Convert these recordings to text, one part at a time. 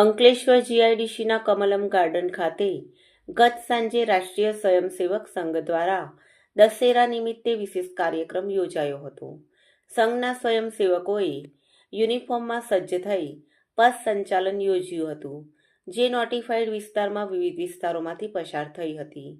Ankleshwar જીઆઈડીસીના Kamalam garden ખાતે ગત સાંજે રાષ્ટ્રીય સ્વયંસેવક સંઘ દ્વારા દશેરા નિમિત્તે વિશેષ કાર્યક્રમ યોજાયો હતો. સંઘના સ્વયંસેવકોએ યુનિફોર્મમાં સજ્જ થઈ પથ સંચાલન યોજ્યું હતું, જે નોટિફાઈડ વિસ્તારમાં વિવિધ વિસ્તારોમાંથી પસાર થઈ હતી.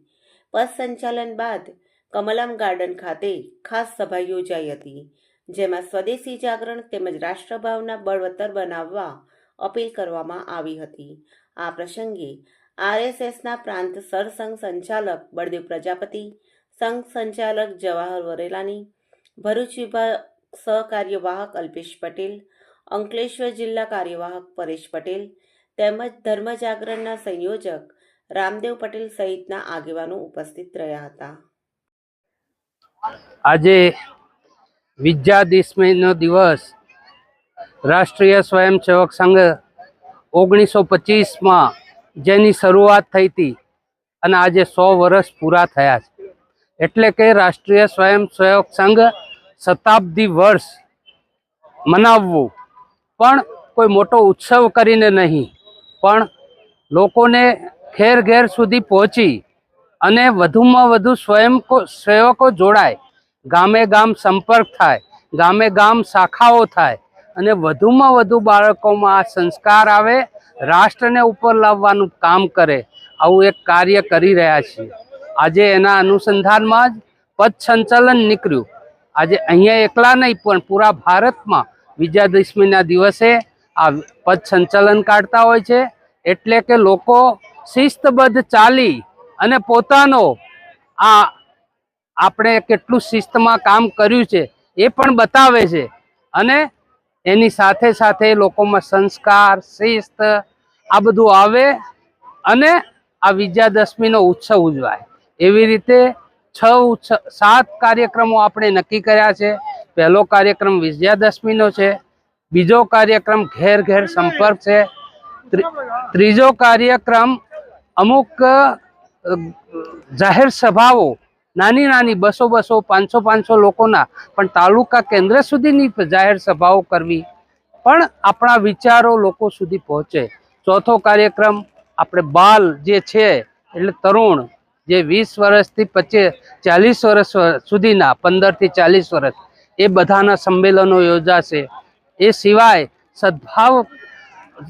પથ સંચાલન બાદ કમલમ ગાર્ડન ખાતે ખાસ સભા યોજાઈ હતી, જેમાં સ્વદેશી જાગરણ તેમજ રાષ્ટ્રભાવના બળવત્તર બનાવવા અપીલ કરવામાં આવી હતી. આ પ્રસંગે આરએસએસના પ્રાંત સરસંઘ સંચાલક, બળદેવ પ્રજાપતિ, સંઘ સંચાલક જવાહર વરેલાની, ભરૂચ વિભાગ સહકાર્યવાહક અલ્પેશ પટેલ, અંકલેશ્વર જિલ્લા કાર્યવાહક પરેશ પટેલ, તેમજ ધર્મ જાગરણના સંયોજક રામદેવ પટેલ સહિતના આગેવાનો ઉપસ્થિત રહ્યા હતા. આજે વિદ્યાદિસ્મયનો દિવસ રાષ્ટ્રીય સ્વયંસેવક સંઘ ઓગણીસો પચીસમાં જેની શરૂઆત થઈ હતી અને આજે સો વર્ષ પૂરા થયા છે. એટલે કે રાષ્ટ્રીય સ્વયંસેવક સંઘ શતાબ્દી વર્ષ મનાવવું પણ કોઈ મોટો ઉત્સવ કરીને નહીં, પણ લોકોને ઘેર ઘેર સુધી પહોંચી અને વધુમાં વધુ સ્વયં સેવકો જોડાય. ગામે ગામ સંપર્ક થાય, ગામે ગામ શાખાઓ થાય અને વધુમાં વધુ બાળકોમાં આ સંસ્કાર આવે, રાષ્ટ્રને ઉપર લાવવાનું કામ કરે, આવું એક કાર્ય કરી રહ્યા છીએ. આજે એના અનુસંધાનમાં જ પદ સંચાલન નીકળ્યું. આજે અહીંયા એકલા નહીં, પણ પૂરા ભારતમાં વિજયાદશમીના દિવસે આ પદ સંચાલન કાઢતા હોય છે. એટલે કે લોકો શિસ્તબદ્ધ ચાલી અને પોતાનો આ આપણે કેટલું શિસ્તમાં કામ કર્યું છે એ પણ બતાવે છે. અને એની સાથે સાથે લોકોમાં સંસ્કાર, શિસ્ત, આ બધું આવે અને આ વિજયાદશમીનો ઉત્સવ ઉજવાય. એવી રીતે છ ઉત્સવ સાત કાર્યક્રમો આપણે નક્કી કર્યા છે. પહેલો કાર્યક્રમ વિજયાદશમીનો છે. બીજો કાર્યક્રમ ઘેર ઘેર સંપર્ક છે. ત્રી- ત્રીજો કાર્યક્રમ અમુક જાહેર સભાઓ નાની નાની બસો બસો, પાંચસો પાંચસો લોકોના પણ તાલુકા કેન્દ્ર સુધીની જાહેર સભાઓ કરવી પણ આપણા વિચારો લોકો સુધી પહોંચે. ચોથો કાર્યક્રમ આપણે બાલ જે છે, એટલે તરુણ જે વીસ વર્ષથી પચીસ ચાલીસ વર્ષ સુધીના, પંદરથી ચાલીસ વર્ષ, એ બધાના સંમેલનો યોજાશે. એ સિવાય સદભાવ,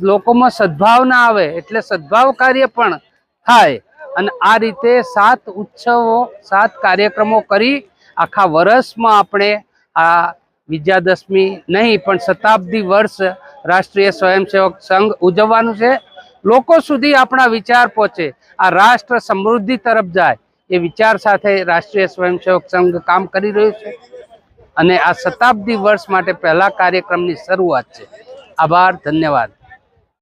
લોકોમાં સદભાવના આવે, એટલે સદભાવ કાર્ય પણ થાય. અને આ રીતે સાત ઉત્સવો, સાત કાર્યક્રમો કરી આખા વર્ષમાં આપણે આ વિજયાદશમી નહીં, પણ શતાબ્દી વર્ષ રાષ્ટ્રીય સ્વયંસેવક સંઘ ઉજવવાનું છે. લોકો સુધી આપણા વિચાર પહોંચે, આ રાષ્ટ્ર સમૃદ્ધિ તરફ જાય, એ વિચાર સાથે રાષ્ટ્રીય સ્વયંસેવક સંઘ કામ કરી રહ્યું છે. અને આ શતાબ્દી વર્ષ માટે પહેલા કાર્યક્રમની શરૂઆત છે. આભાર, ધન્યવાદ.